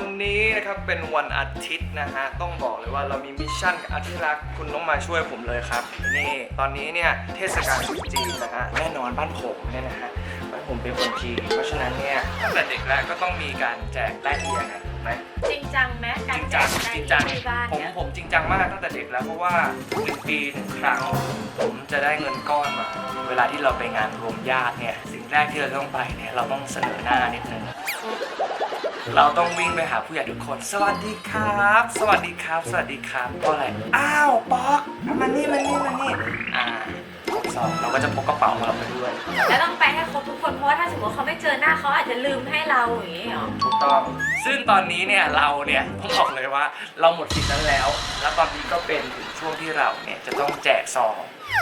วันนี้นะครับเป็นวันอาทิตย์นะฮะต้องบอกเลยว่าเรามีมิชชั่นกับอาทิรักคุณต้องมาช่วยผมเลยครับนี่ตอนนี้เนี่ยเทศกาลตรุษจีนนะฮะแน่นอนบ้านผมเนี่ยนะฮะบ้านผมเป็นคนจีนเพราะฉะนั้นเนี่ยตั้งแต่เด็กแล้วก็ต้องมีการแจกแต้เอียนะถูกไหม จริงจังไหมจการริงแจจังกจในริงจังที่บ้านผมเนี่ยผมจริงจังมากตั้งแต่เด็กแล้วเพราะว่าหนึ่งปีหนึ่งครั้งผมจะได้เงินก้อนมา เวลาที่เราไปงานรวมญาติเนี่ยสิ่งแรกที่เราต้องไปเนี่ยเราต้องเสนอหน้านิดนึง เราต้องวิ่งไปหาผู้ใหญ่ทุกคน สวัสดีครับ สวัสดีครับ สวัสดีครับก็อะไร อ้าวป๊อกมานี่มานี่มานี่อ่าข้อสองเราก็จะพกกระเป๋าของเราไปด้วย แล้วต้องไปให้ครบทุกคนเพราะว่าถ้าสมมติเขาไม่เจอหน้าเขาอาจจะลืมให้เราอย่างนี้เหรอถูกต้อง ซึ่งตอนนี้เนี่ยเราเนี่ยต้องบอกเลยว่าเราหมดสิทธิ์นั้นแล้ว แล้วตอนนี้ก็เป็นถึงช่วงที่เราเนี่ยจะต้องแจกซอง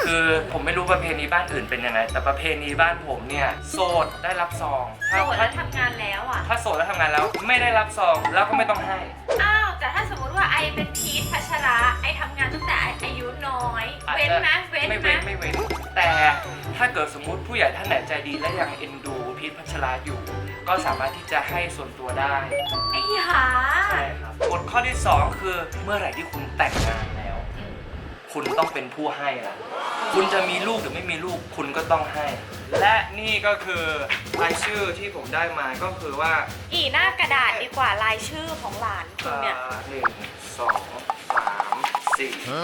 คือผมไม่รู้ประเพณีบ้านอื่นเป็นยังไง แต่ประเพณีบ้านผมเนี่ยโสดได้รับซองโสถ้าดแล้วทำงานแล้วอะ ถ้าโสดแล้วทำงานแล้วไม่ได้รับซองแล้วก็ไม่ต้องให้ อ้าว แต่ถ้าสมมติว่าไอเป็นพีทพัชระไอทำงานตั้งแต่อายุน้อย อาจเว้นจะไหมเว้นไม่ไหมเว้นไม่เว้น แต่ถ้าเกิดสมมุติผู้ใหญ่ท่านไหนใจดีและยังเอ็นดูพีทพัชราอยู่ ก็สามารถที่จะให้ส่วนตัวได้ไอ้หา ใช่ครับกฎข้อที่ 2 คือเมื่อไหร่ที่คุณแต่งงานแล้วอืม คุณต้องเป็นผู้ให้ละคุณจะมีลูกหรือไม่มีลูกคุณก็ต้องให้ และนี่ก็คือรายชื่อที่ผมได้มาก็คือว่าอีหน้ากระดาษดีกว่ารายชื่อของหลานคุณเนี่ย อ่าหนึ่งสองสามสี่ห้า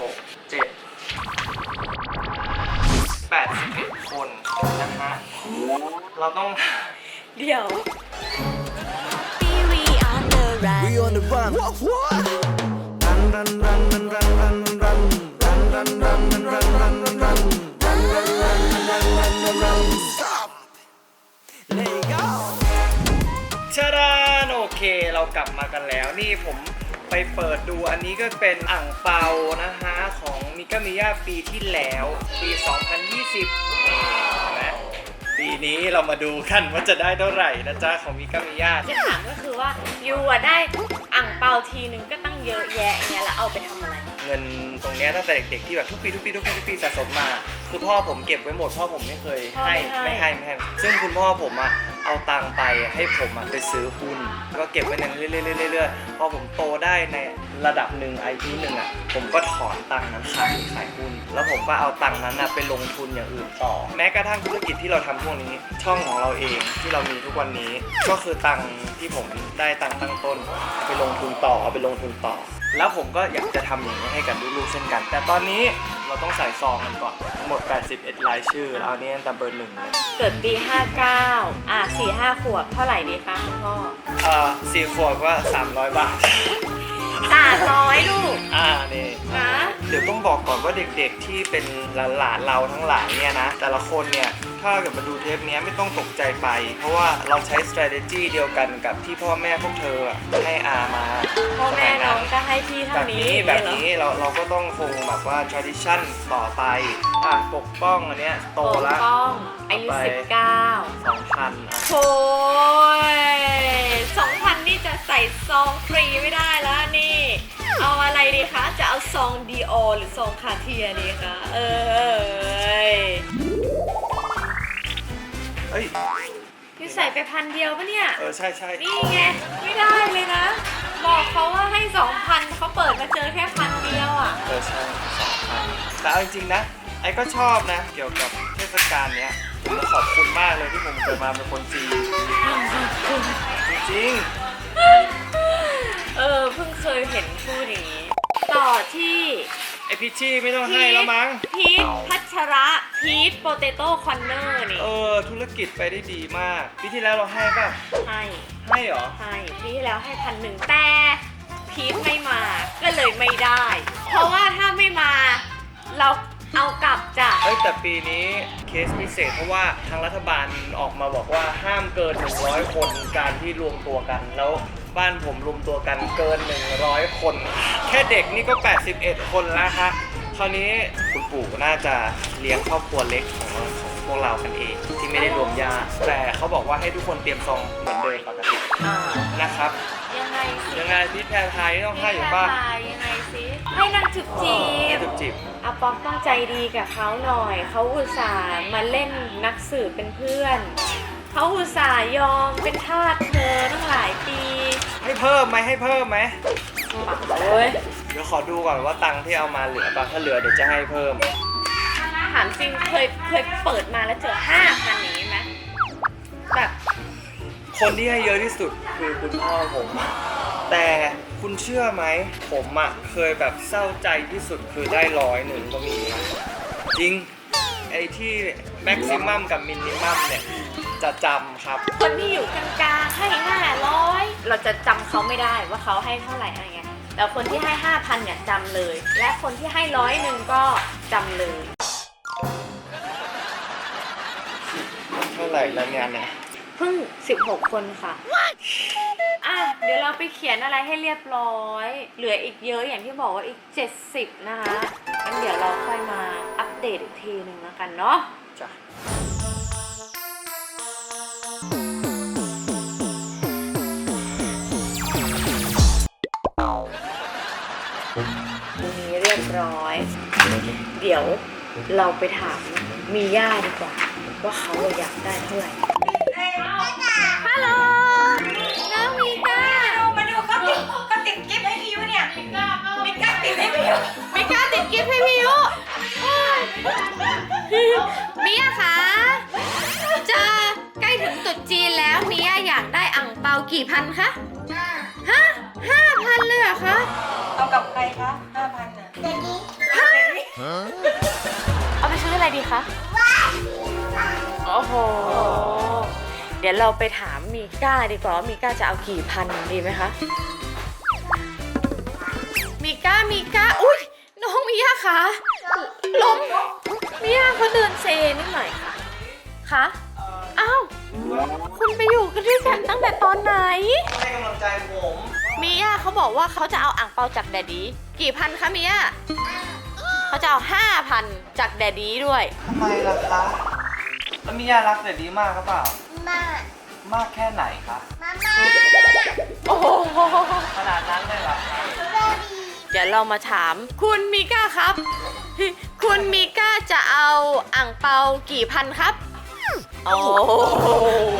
หกเจ็ดแปดสิบเอ็ดคนนะฮะเราต้อง เดี๋ยว We on the run. We on the run. What? What? Run, run, run, run, run, run, run, ชาดานโอเคเรากลับมากันแล้วนี่ผมไปเปิดดูอันนี้ก็เป็นอ่างเปานะฮะ ของมิกามิยาปีที่แล้ว ปี 2020ปีนี้เรามาดูกันว่าจะได้เท่าไหร่นะจ๊ะของมิกามิยาจะถามก็คือว่ายูอะได้ อ่างเปาทีนึงก็ตั้งเยอะแยะเงี้ยแล้วเอาไปทำอะไร เงินตรงเนี้ยตั้งแต่เด็กๆที่แบบทุกปีทุกปีทุกปีทุกปีสะสมมา คือพ่อผมเก็บไว้หมดพ่อผมไม่เคยพ่อให้ไม่ไม่ให้ให้ไม่ให้ซึ่งคุณพ่อผมอะเอาตังค์ไปให้ผมอะไปซื้อหุ้นแล้วก็เก็บไว้ในเรื่อยๆเรื่อยๆพอผมโตได้ในระดับหนึ่งอายุหนึ่งอะผมก็ถอนตังค์นั้นขายขายหุ้นแล้วผมก็เอาตังค์นั้นอะไปลงทุนอย่างอื่นต่อ แม้กระทั่งธุรกิจที่เราทำพวกนี้ช่องของเราเองที่เรามีทุกวันนี้ ก็คือตังค์ที่ผมได้ตังค์ตั้งต้นเอาไปลงทุนต่อเอาไปลงทุนต่อ แล้วผมก็อยากจะทำอย่างนี้ให้กับลูกๆเช่นกัน แต่ตอนนี้เราต้องใส่ซองกันก่อน หมด 81รายชื่อแล้วอันนี้ตั้งแต่เบอร์หนึ่งเลยเกิดปี 59 อะ4 5ขวบเท่าไหร่ดีคะคุณพ่ออ่าสี่ขวบก็300 บาท 300 ลูก อ่านี่ นะเดี๋ยวต้องบอกก่อนว่าเด็กๆที่เป็นหลานๆเราทั้งหลายเนี่ยนะแต่ละคนเนี่ยถ้าเกิดมาดูเทปเนี้ยไม่ต้องตกใจไป เพราะว่าเราใช้ strategy เดียวกันกับที่พ่อแม่พวกเธออะให้อามาพ่อแม่สยน้นั้อนงก็ให้พี่แบเท่าบนี้นี้แบบนี้เราเราก็ต้องคงแบบว่า tradition ต่อไปอะปกป้องอันเนี้ยโตโตละต้องอายุต่อไป19 2,000อะโอ้ย2,000นี่จะใส่ซองฟรีไม่ได้แล้วนี่ เอาอะไรดีคะ จะเอาซองดีอหรือซองคาเทียดีคะ เอ้ยเอ้ยพี่ใส่ไปพันเดียวปะเนี่ย เออใช่ใช่นี่ไง ไม่ได้เลยนะ บอกเขาว่าให้2,000เขาเปิดมาเจอแค่พันเดียวอะ เออใช่สองพันแต่เอาจริงๆนะ ไอ้ก็ชอบนะ เกี่ยวกับเทศกาลเนี้ยผมขอบคุณมากเลยที่ผมเกิดมาเป็นคนจีนจริง เออเพิ่งเคยเห็นพูดอย่างนี้ ต่อที่ๆไอพิชชี่ไม่ต้องให้แล้วมั้ง พีทพัชระพีทโปเตโต้คอนเนอร์นี่เออ ธุรกิจไปได้ดีมาก ปีที่แล้วเราให้ป่ะ ให้ให้เหรอ ให้ปีที่แล้วให้พันหนึ่งแต่พีทไม่มาก็เลยไม่ได้ เพราะว่าถ้าไม่มา เราเอากลับจ้ะเอ้ยแต่ปีนี้เคสพิเศษเพราะว่าทางรัฐบาลออกมาบอกว่าห้ามเกิน100คนการที่รวมตัวกันแล้ว บ้านผมรวมตัวกันเกิน 100 คน แค่เด็กนี่ก็ 81 คนแล้วฮะคราวนี้คุณปู่น่าจะเลี้ยงครอบครัวเล็กของของพวกเรากันเองที่ไม่ได้รวมญาติแต่เขาบอกว่าให้ทุกคนเตรียมซองเหมือนเดิมปกติอ่านะครับ ยังไงสิยังไงพี่แพรไทยต้องให้อยู่ป่ะพี่แพรพายยังไงสิให้นางจุบจีบจุบจิบอาป๊อกต้องใจดีกับเขาหน่อย เขาอุตส่าห์มาเล่นนักสืบเป็นเพื่อน เขาอุตส่าห์ยอมเป็นทาสเธอตั้งหลายปีเพิ่มไหมให้เพิ่มไหมโอ้ยเดี๋ยวขอดูก่อนว่าตังค์ที่เอามาเหลือป่ะถ้าเหลือเดี๋ยวจะให้เพิ่ม ถามจริงเคยเคยเปิดมาแล้วเจอห้าพันนี้ไหมแบบคนที่ให้เยอะที่สุดคือคุณพ่อผม แต่คุณเชื่อไหม ผมอะเคยแบบเศร้าใจที่สุดคือได้ร้อยหนึ่งก็มีนะจริง ไอ้ที่แม็กซิมัมกับมินิมัมเนี่ย จะจำครับ คนที่อยู่กลางๆให้ห้าร้อยเราจะจำเขาไม่ได้ว่าเขาให้เท่าไหร่อะไรเงี้ยแต่คนที่ให้ห้าพันเนี่ยจำเลย และคนที่ให้ร้อยหนึ่งก็จำเลย เท่าไหร่แล้วเนี่ยเนี่ยเพิ่ง 16 คนค่ะ อะ เดี๋ยวเราไปเขียนอะไรให้เรียบร้อย เหลืออีกเยอะอย่างที่บอกว่าอีก 70 นะคะงั้นเดี๋ยวเราค่อยมาอัปเดตอีกทีหนึ่งแล้วกันเนาะ มีเรียบร้อย เดี๋ยวเราไปถามมีย่าดีกว่า ว่าเขาอยากได้เท่าไหร่ฮัลโหลน้องมีก้ามาดูเขาติดเขาติดกิฟต์ให้พี่ยุเนี่ยมิก้าติดให้พี่ยุมีก้าติดกิฟต์ให้พี่ยุมีย่าคะจะใกล้ถึงตรุษจีนแล้วมีย่าอยากได้อ่างเปากี่พันคะ ฮะห้าพันเลยเหรอคะเอากับใครคะห้าพันอะเอาไปซื้ออะไรดีคะโอ้โห เดี๋ยวเราไปถามมีก้าดีกว่าว่ามีก้าจะเอากี่พันดีไหมคะ มีก้า มีก้า อุ้ยน้องมีย่าคะล้มมีย่าเขาเดินเซนิดหน่อยค่ะ คะอ้าว คุณไปอยู่กันด้วยกันตั้งแต่ตอนไหน ให้กำลังใจผมมีย่าเขาบอกว่าเขาจะเอาอ่างเปาจากแดดดี้กี่พันคะมีย่าเขาจะเอาห้าพันจากแดดดี้ด้วย ทำไมล่ะคะแล้วมียารักแต่ดีมากหรือเปล่า มากมากแค่ไหนคะโอ้โห ขนาดนั้นเลยเหรอคะเดี๋ยวเรามาถาม คุณมิก้าครับ คุณมิก้าจะเอาอ่างเปากี่พันครับ โอ้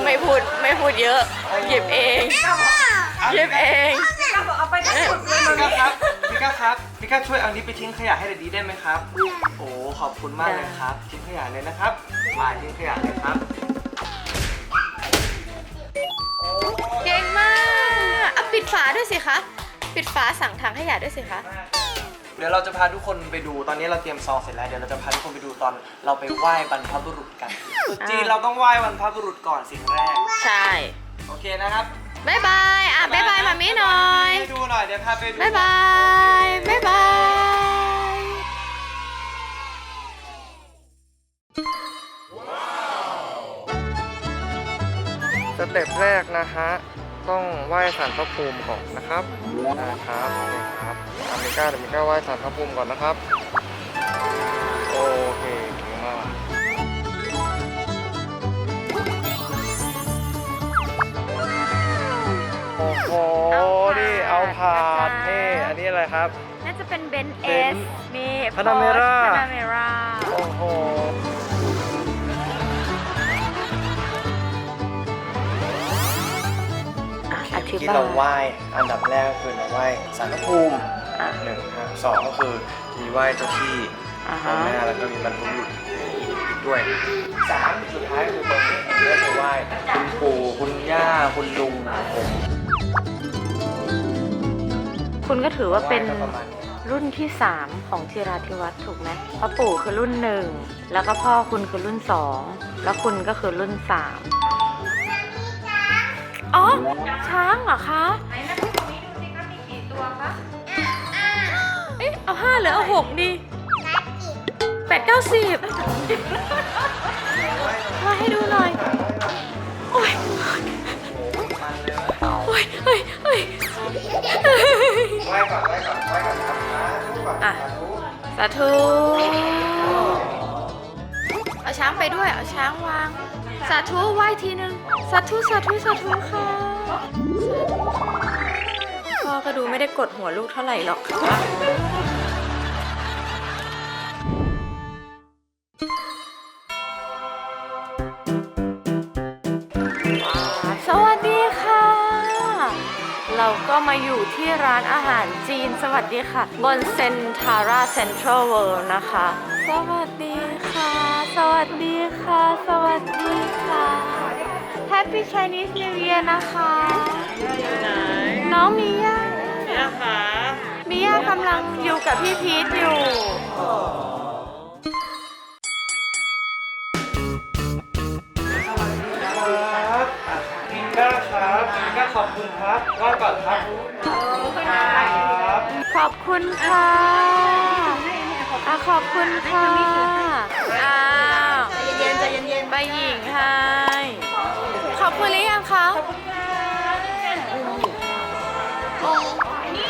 ไม่พูดไม่พูดเยอะหยิบเองหยิบเองก้าบอกเอาไปทั้งหมดเลยพี่ก้าครับพี่ก้าครับพี่ก้าช่วยเอานี้ไปทิ้งขยะให้เดดดี้ได้ไหมครับ โอ้ขอบคุณมากเลยครับ ทิ้งขยะเลยนะครับ มาทิ้งขยะเลยครับเก่งมากอะปิดฝาด้วยสิคะ ปิดฝาสั่งถังขยะด้วยสิคะ เดี๋ยวเราจะพาทุกคนไปดูตอนนี้เราเตรียมซองเสร็จแล้วเดี๋ยวเราจะพาทุกคนไปดูตอนเราไปไหว้บรรพบุรุษกันตรุษจีนเราต้องไหว้บรรพบุรุษก่อนสิ่งแรก ใช่โอเคนะครับบ๊ายบายอะบ๊ายบายมามิหน่อยให้ดูหน่อยเดี๋ยวพาไปดูบ๊ายบายบ๊ายบายสเต็ปแรกนะฮะ ต้องไหว้สารพระภูมิก่อนนะครับนะครับนี่ครับอเมริ กาเดี๋ยวอเมริกาไหว้สารพระภูมิก่อนนะครับ โอเคเก่งมากโอ้โห นี่เอาผ่านนี่ อันนี้อะไรครับ น่าจะเป็นเบนเอเป็นสนี่ Panamera พานาเมราโอ้โห อธิที่บาเรายไหว้อันดับแรกก็คือเราไหว้สารพระภูมิ อะหนึ่งครับสองก็คือมีไหว้เจ้าที่อ่าพ่อฮะแม่แล้วก็มีบรรพบุรุษด้วยสามสุดท้ายคือตรงนี้ผมเลือกไปไหว้คุณปู่คุณย่าคุณลุงผมคุณก็ถือว่าเป็นไหก็ประมาณนี้รุ่นที่3ของจิราธิวัฒน์ถูกไหมพ่อปู่คือรุ่นหนึ่งแล้วก็พ่อคุณคือรุ่นสองแล้วคุณก็คือรุ่นสามอ๋อช้างเหรอคะ ไหนแม่พูดตรงนี้ดูสิคะมีกี่ตัวคะ เอาห้าหรือเอาหกดีแปดเก้าสิบมาให้ดูหน่อย โอ้ยโอ้ยเฮ้ยเฮ้ยไหว้ก่อนไหว้ก่อนไหว้ก่อนครับสาธุก่อนอะสาธุสาธุเอาช้างไปด้วย เอาช้างวาง สาธุไหว้ทีนึง สาธุสาธุสาธุค่ะพ่อก็ดูไม่ได้กดหัวลูกเท่าไหร่หรอกค่ะ ก็มาอยู่ที่ร้านอาหารจีนสวัสดีค่ะ บนเซนทาราเซ็นทรัลเวิลด์นะคะ สวัสดีค่ะ สวัสดีค่ะ สวัสดีค่ะ Happy Chinese New Year นะคะน้องมิยาเนี่ยค่ะมิยากำลังอยู่กับพี่พีทอยู่ ขอบคุณครับว่าก่อนครับครับขอบคุณค่ะอะขอบคุณค่ะอ้าวเย็นๆใจเย็นใบหญิงให้ขอบคุณหรือยังคะ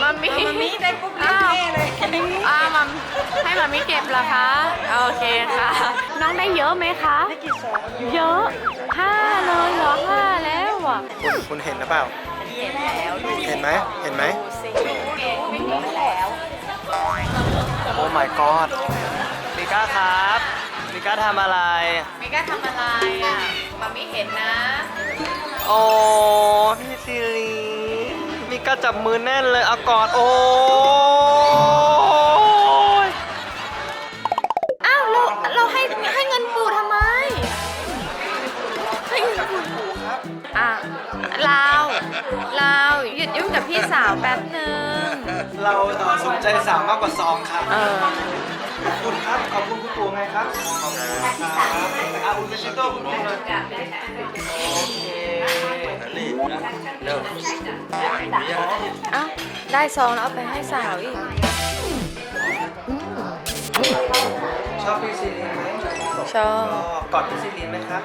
มัมมี่ๆมันมีได้ปุ๊บรีบอ้าวเท่เลยอ้าวมัมให้มัมมี่เก็บเหรอคะโอเคค่ะ น้องได้เยอะไหมคะได้กี่ซองเยอะห้าเลยเหรอห้าแล้ว อะคุณคุณเห็นหรือเปล่า เห็นแล้วดูเห็นไหมเห็นไหม สิไม่มีแล้วโอ้ my god มิก้าครับมิก้าทำอะไรมิก้าทำอะไรอะมัมมี่เห็นนะโอ้พี่ซิลีมิก้าจับมือแน่นเลยเอากอดโอ้ ใจสาวมากกว่าซองครับ เออขอบคุณครับ ขอบคุณคุณปู่ไงครับ ขอบคุณครับอาอุนชิโต้คุณปู่เลยโอเคเร็วอ้าวได้ซองแล้วเอาไปให้สาวอีกชอบพี่ซิลีไหมชอบชอบกอดพี่ซิลีไหมครับ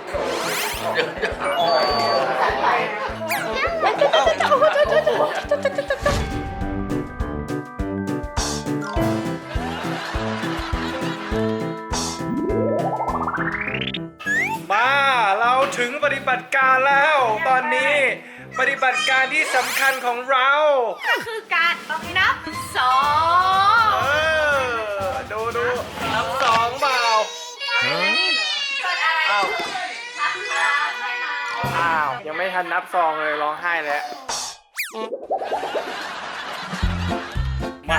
มา ฏิบัติการแล้ว ตอนนี้ปฏิบัติการที่สำคัญของเรา ก็คือการนับสองเออดูดูนับสองเปล่าอ้าวอ้าว ยังไม่ทันนับซองเลยร้องไห้แล้วมา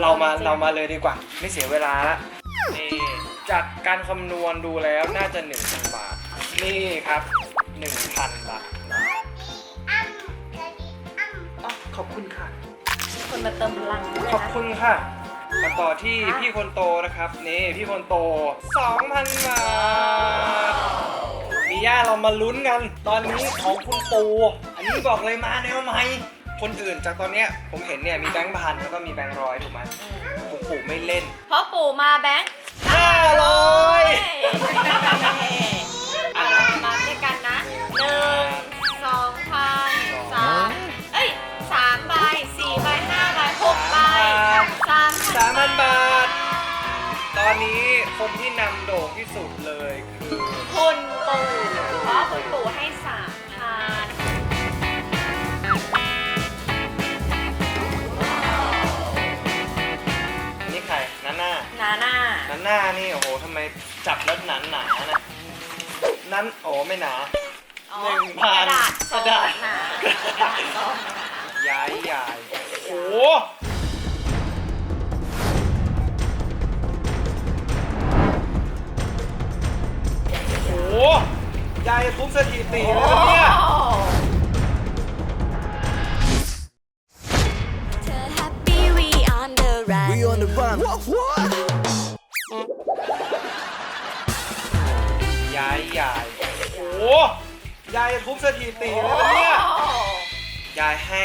เรามาเรามาเลยดีกว่า ไม่เสียเวลาละนี่จากการคำนวณดูแล้วน่าจะ1,000บาท นี่ครับ 1,000บาทอ๋อขอบคุณค่ะ คนมาเติมพลังขอบคุณค่ะมาต่อที่พี่คนโตนะครับ นี่พี่คนโต 2,000 บาทมีย่าเรามาลุ้นกัน ตอนนี้ของคุณปูอันนี้บอกเลยมาแนวใหม่คนอื่นจากตอนเนี้ยผมเห็นเนี่ยมีแบงค์พันแล้วก็มีแบงค์ร้อยถูกไหมคุณปู่ไม่เล่น เพราะปู่มาแบงค์500อ่ อนนี้คนที่นำโด่งที่สุดเลยคือคุณปู่เพราะคุณปู่ให้สามพันอันนี้ใครนันน่านาน่านันน่านี่โอ้โหทำไมจับแล้วหนาหนาๆนะนั้นโอ้ไม่หนา อ๋อหนึ่งพันกระดาษกระดาษหนากระดาษซองหนาย้ายยายโอ้โห โอ้โหยายทุบสถิติเลยนะเนี่ยโอ้เธอ happy we on the run We on the run. What? What? ย้ายยายโอ้โหยายทุบสถิติเลยนะเนี่ยยายให้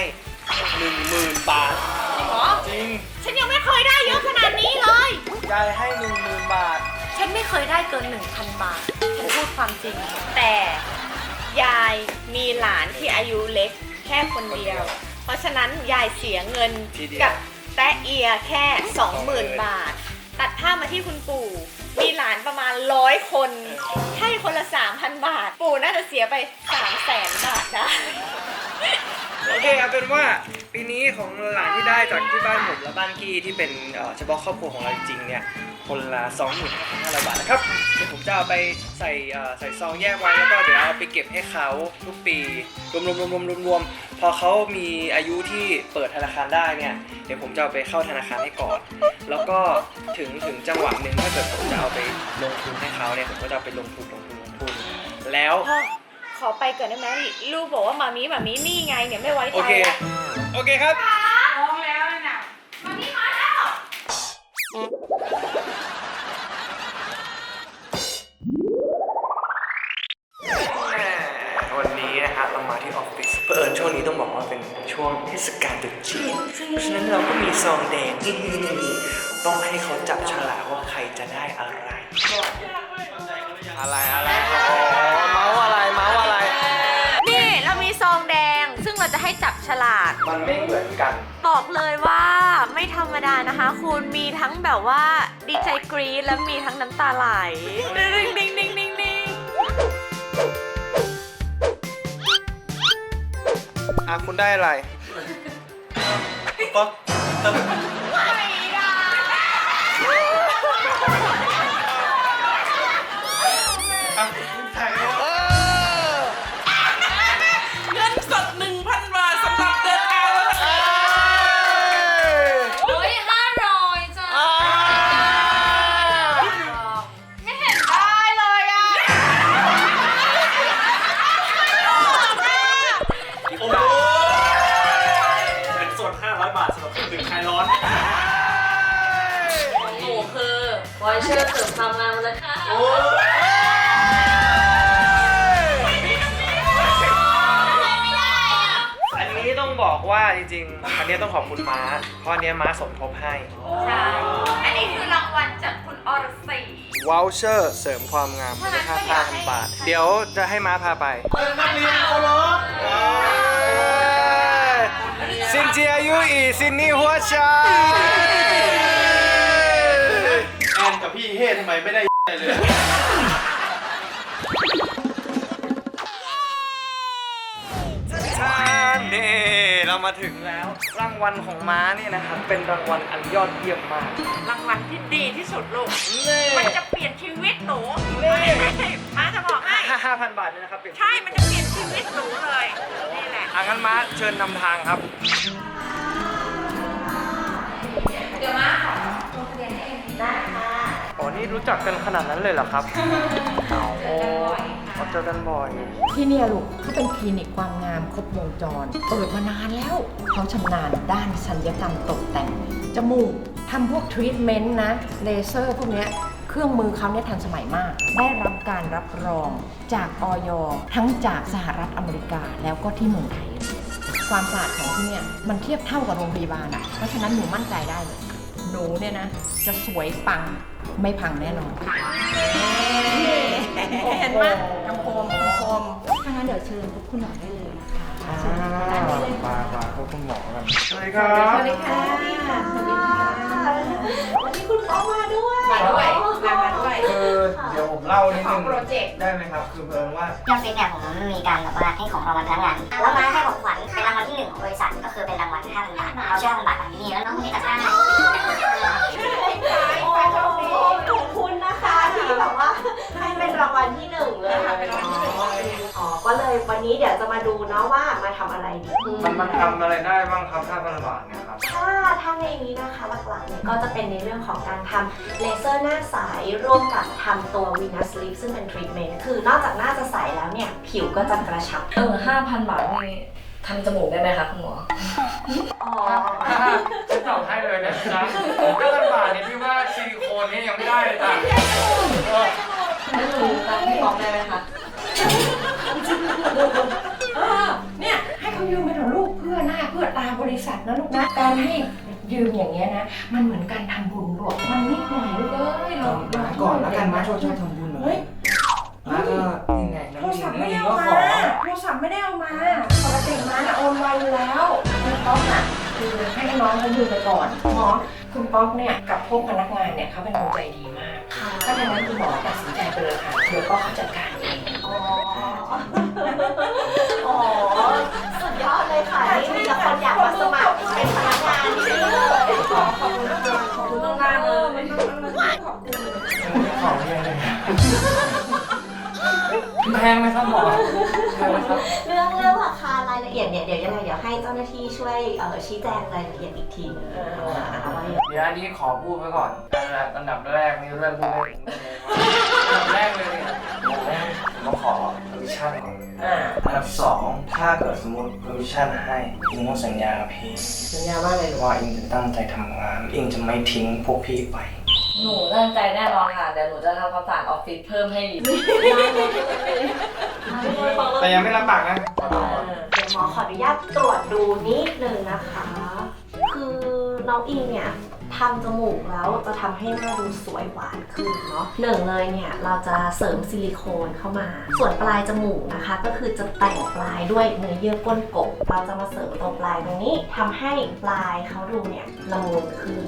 หนึ่งหมื่นบาทจริงเหรอจริง ฉันยังไม่เคยได้เยอะขนาดนี้เลย ยายให้หนึ่งหมื่นบาท ฉันไม่เคยได้เกิน 1,000 บาท ฉันพูดความจริง แต่ยายมีหลานที่อายุเล็กแค่คนเดียว เพราะฉะนั้นยายเสียเงินทีเดียวกับแตะเอียแค่ 20,000 บาท ตัดภาพมาที่คุณปู่ มีหลานประมาณร้อยคน ให้คนละ 3,000 บาท ปู่น่าจะเสียไป 300,000 บาทได้ โอเคเอาเป็นว่าปีนี้ของหลานที่ได้จากที่บ้านผมและบ้านกี้ที่เป็นเอ่อเฉพาะครอบครัวของเราจริงๆเนี่ย คนละ25,500 บาทนะครับเดี๋ยวผมจะเอาไปใส่เอ่อใส่ซองแยกไว้แล้วก็เดี๋ยวเอาไปเก็บให้เขาทุกปี รวมๆรวมๆรวมๆรวมๆพอเขามีอายุที่เปิดธนาคารได้เนี่ยเดี๋ยวผมจะเอาไปเข้าธนาคารให้ก่อน แล้วก็ถึงถึงจังหวะหนึ่งถ้าเกิดผมจะเอาไปลงทุนให้เขาเนี่ยผมก็จะเอาไปลงทุนลงทุนลงทุนแล้วพ่อขอไปก่อนได้ไหมลูกบอกว่ามามีมามีนี่ไงเนี่ยไม่ไว้โอใจเคแล้วโอเคครับ ช่วงเทศกาลตรุษจีนเพราะฉะนั้นเราก็มีซองแดงต้องให้เขาจับฉลากว่าใครจะได้อะไร อะไรอะไรอ๋อเมาส์อะไรเมาส์อะไร นี่เรามีซองแดง ซึ่งเราจะให้จับฉลาก มันไม่เหมือนกัน บอกเลยว่าไม่ธรรมดานะคะ คุณมีทั้งแบบว่าดีใจกรี๊ดและมีทั้งน้ำตาไหลดิ้งดิ้งดิ้งดิ้งดิ้ง อะคุณได้อะไร ป๊อก ร์เสริมความงามเลยค่ะโอ้อันนี้ต้องบอกว่าจริงๆ อันนี้ต้องขอบคุณม้า เพราะอันเนี้ยม้าสมทบให้ ใช่อันนี้คือรางวัลจากคุณอรศรีว o ลเชอร์เสริมความงามมูลค่า5,000บาท เดี๋ยวจะให้ม้าพาไปนักเรียนเคารพซินเจียยูอีซินนี่หัวชาแอนกับพี่เฮ่ทำไมไม่ได้เลยชาเน่เรามาถึงแล้วรางวัลของม้านี่นะครับเป็นรางวัลอันยอดเยี่ยมมาก รางวัลที่ดีที่สุดลูกเน่มันจะเปลี่ยนชีวิตหนูเน่มาจะบอกให้ ห้าพันบาทเนี่ยนะครับเป็นใช่ มันจะเปลี่ยนชีวิตหนูเลย นี่แหละ อะงั้นม้าเชิญนำทางครับ เดี๋ยวมาขอ นี่รู้จักกันขนาดนั้นเลยเหรอครับเอาโอ้เขาเจอกันบ่อย ที่เนี่ยลูกเขาเป็นคลินิกความงามครบวงจร เปิดมานานแล้ว เขาชำนาญด้านศัลยกรรมตกแต่ง จมูกทำพวกทรีทเมนต์นะ เลเซอร์พวกเนี้ยเครื่องมือเขาเนี่ยทันสมัยมาก ได้รับการรับรองจากออยทั้งจากสหรัฐอเมริกาแล้วก็ที่เมืองไทย ความสะอาดของที่เนี่ยมันเทียบเท่ากับโรงพยาบาลอะเพราะฉะนั้นหนูมั่นใจได้เลยหนูเนี่ยนะจะสวยปัง ไม่พังแน่นอนเห็นไหมคำโคมคำโคมถ้างั้นเดี๋ยวเชิญพบคุณหมอได้เลยนะคะเชิญด้านนี้เลยมาค่ะมาพบคุณหมอกันสวัสดีครับสวัสดีค่ะสวัสดีค่ะวันนี้คุณหมอมาด้วยมาด้วยมามาด้วย คือเดี๋ยวผมเล่านิดขอนึงงโปรเจกต์ ได้ไหมครับ คือเพิ่งว่าที่ออฟฟิศเนี่ยผมมีการแบบว่าให้ของรางวัลพนักงานแล้วมาให้ของขวัญเป็นรางวัลที่หนึ่งของบริษัทก็คือเป็นรางวัล5,000บาทเราเชื่อ5,000บาทแบบนี้แล้วน้องคนนี้จะได้ข ก็เลยวันนี้เดี๋ยวจะมาดูเนาะว่ามาทำอะไรดี มันมันทำอะไรได้บ้างครับถ้าพันบาทเนี่ยครับ ถ้าถ้าในนี้นะคะหลักๆเนี่ยก็จะเป็นในเรื่องของการทำเลเซอร์หน้าใสร่วมกับทำตัววีนัสลิฟซึ่งเป็นทรีทเมนต์คือนอกจากหน้าจะใสแล้วเนี่ย ผิวก็จะกระชับ เออห้าพันบาทนี่ทำจมูกได้ไหมคะคุณหมอ อ๋อ ฉันตอบให้เลยนะจ๊ะถ้าพันบาทเนี่ยพี่ว่าซิลิโคนนี่ยังไม่ได้เลยจ้ะเออแล้วหนูตามพี่บอกได้ไหมคะ เออเนี่ยให้เขายืมไปเถอะลูกเพื่อหน้าเพื่อตาบริษัทนะลูกนะการให้ยืมอย่างเงี้ยนะ มันเหมือนการทำบุญหรอกมันนิดหน่อยลูกเอ้ยเรามาก่อนแล้วกันมาช่วยช่วยทำบุญหน่อเฮ้ยยมาก็ยังไงโทน้องรลิศัพงท์น้ไม่องลิได้งเอาก็มาขอโทรศัพท์ไม่ได้เอามา ปกติมาน่ะโอนไวอยู่แล้วคุณป๊อกอะคือให้น้องเขายืมไปก่อนหมอคุณป๊อกเนี่ยกับพวกพนักงานเนี่ยเขาเป็นคนใจดีมากถ้าฉะนั้นคุณหมอตัดสินใจไปเลยค่ะเดี๋ยวก็เขาจัดการ พงไหมครับหมอแพงไหมครับ เรื่องเรื่องราคารายละเอียดเนี่ยเดี๋ยวยังไงเดี๋ยวให้เจ้าหน้าที่ช่วยเอ่อชี้แจงรายละเอียดอีกทีหนึงนะคะว่าอย่างเดี๋ยวอันนี้ขอพูดไว้ก่อนอันดับอันดับแรกนี่เรื่องพูดไม่ถึงเลยอันดับแรกเลยเนี่ยผมต้องขอ permission ก่อนอ่าอันดับสองถ้าเกิดสมมติ permission ให้อิงต้องสัญญากับพี่สัญญาว่าอะไรลูกว่าอิงจะตั้งใจทำงานอิงจะไม่ทิ้งพวกพี่ไป หนูตั้งใจแน่นอนค่ะเดี๋ยวหนูจะทำความสะอาดออฟฟิศเพิ่มให้อีกแต่ยังไม่รับปากนะ เดี๋ยวหมอขออนุญาตตรวจดูนิดนึงนะคะ คือน้องอิงเนี่ยทำจมูกแล้วจะทำให้หน้าดูสวยหวานขึ้นเนาะหนึ่งเลยเนี่ยเราจะเสริมซิลิโคนเข้ามา ส่วนปลายจมูกนะคะ ก็คือจะแต่งปลายด้วยเนื้อเยื่อก้นกบ เราจะมาเสริมตรงปลายตรงนี้ทำให้ปลายเขาดูเนี่ยละมุนขึ้น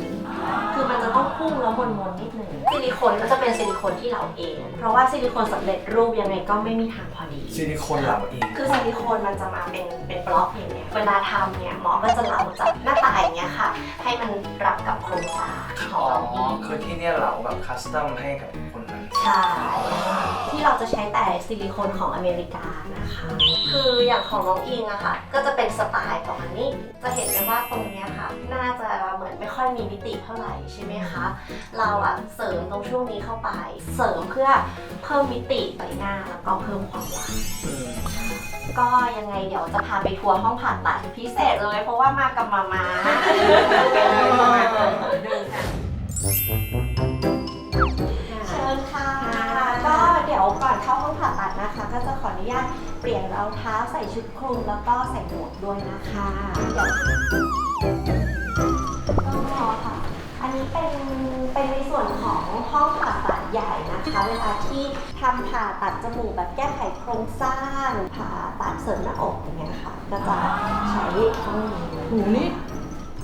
คือมันจะต้องพุ่งแล้วมนๆนิดนึงซิลิโคนก็จะเป็นซิลิโคนที่เราเอง เพราะว่าซิลิโคนสำเร็จรูปยังไงก็ไม่มีทางพอดี ซิลิโคนเหลาเอง คือซิลิโคนมันจะมาเป็นเป็นบล็อกอย่างเงี้ย เวลาทำเนี่ยหมอก็จะเหลาจากหน้าตาอย่างเงี้ยค่ะ ให้มันรับกับโครงสร้างขอ๋องอเราเอง คือที่เนี่ยเหลาแบบคัสตอมให้กับคนนั้น ใช่ที่เราจะใช้แต่ซิลิโคนของอเมริกานะคะ คืออย่างของน้องอิงอะค่ะ ก็จะเป็นสไตล์ประมาณนี้ จะเห็นได้ว่าตรงเนี้ยค่ะ น่าจะเหมือนไม่ค่อยมีมิติเท่าไหร่ใช่ไหมคะ เราอะเสริมตรงช่วงนี้เข้าไป เสริมเพื่อเพิ่มมิติใบหน้าแล้วก็เพิ่มความหวาน ก็ยังไงเดี๋ยวจะพาไปทัวร์ห้องผ่าตัดพิเศษเลย เพราะว่ามากับมามาเยวก่อนเข้าห้องผ่าตัดนะคะ ก็จะขออนุญาตเปลี่ยนรองเท้าใส่ชุดคลุมแล้วก็ใส่หมวกด้วยนะคะก็ค่ะ อันนี้เป็นเป็นในส่วนของห้องผ่าตัดใหญ่นะคะ เวลาที่ทำผ่าตัดจมูกแบบแก้ไขโครงสร้างผ่าตัดเสริมหน้าอกอย่างเงี้ยค่ะ ก็จะใช้ห้องนี้หนู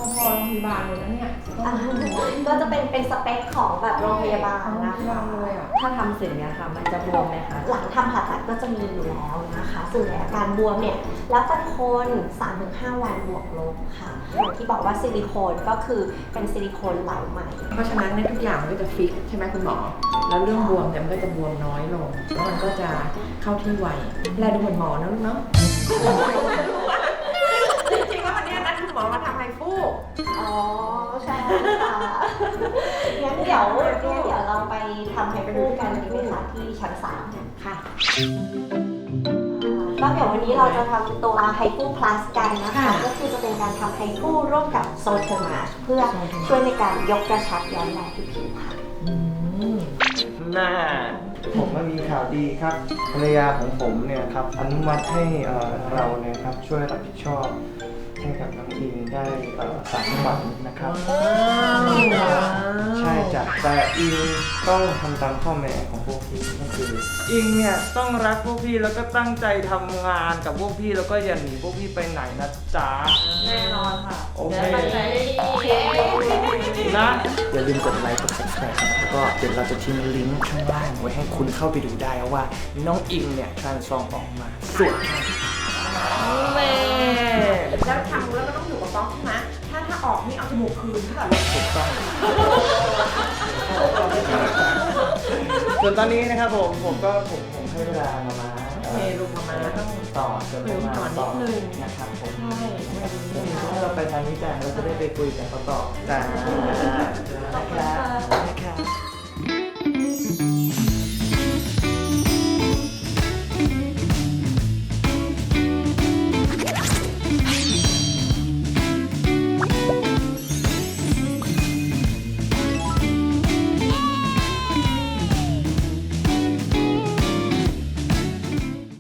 นี่พอพอโรงพยาบาลเลยนะเนี่ยอ่าก็จะเป็นเป็นสเปคของแบบโรงพยาบาลโรงพนะยาบาคะลเลยอะถ้าทำเสร็จเนี่ยค่ะ มันจะบวมไหมคะ หลังทำผ่าตัดก็จะมีอยู่แล้วนะคะส่วนใหญ่อาการบวมเนี่ยแล้วแต่คน 3-5 วันบวกลบค่ะอย่างที่บอกว่าซิลิโคนก็คือเป็นซิลิโคนเหลาใหม่ เพราะฉะนั้นในยทุกอย่างมันก็จะฟิกใช่ไหมคุณหมอ แล้วเรื่องบวมเนี่ยมันก็จะบวมน้อยลง แล้วมันก็จะเข้าที่ไวแลดูเหมือนหมอนะลูกเนาะจริงๆแล้ว วันนี้นัดคุณหมอมาทำไฮฟูอ๋อใช่ค่ะงั้นเดี๋ยวงั้นเดี๋ยวเราไปทำไฮฟูกันดีไหมคะที่ชั้นสามค่ะก็เดี๋ยววันนี้เราจะทำตัวไฮฟูพลัสกันนะคะ ค่ะก็คือจะเป็นการทำไฮฟูร่วมกับโซเทอร์มาเพื่อโซเทอร์มา ช่วยในการยกกระชับย้อนแรงที่ผิวค่ะอืมหน้าผมก็มีข่าวดีครับภรรยาของผมเนี่ยครับอนุมัติให้เอ่อเราเนี่ยครับช่วยรับผิดชอบ ให้กับน้องอินได้เอ่อสามวันนะครับ ใช่จ้ะแต่อิงต้องทำตามข้อแม้ของพวกพี่ก็คืออิงเนี่ยต้องรักพวกพี่แล้วก็ตั้งใจทำงานกับพวกพี่แล้วก็อย่าหนีพวกพี่ไปไหนนะจ๊ะ แน่นอนค่ะโอเค ดี๋ยวตั้งใจให้ดีนะ อย่าลืมกดไลค์กด subscribe ครับแล้วก็เดี๋ยวเราจะทิ้งลิงก์ข้างล่างไว้ให้คุณเข้าไปดูได้ว่าน้องอิงเนี่ยทรานส์ฟอร์มออกมาสวยแค่ไหนแม่ แล้วทำแล้วก็ต้องอยู่กับป๊อกใช่ไหมถ้าถ้าออกนี่เอาจมูกคืนค่ะถูกต้อง ส่วนตอนนี้นะครับผมผมก็ผมผมให้เวลามามาโอเคลูกมามาต้องต่อจนคุยก่อนนิดนึงนะครับผมใช่ไม่ดีถ้าเราไปทางนี้จ้ะเราจะได้ไปคุยกันเขาต่อจ้านะครับ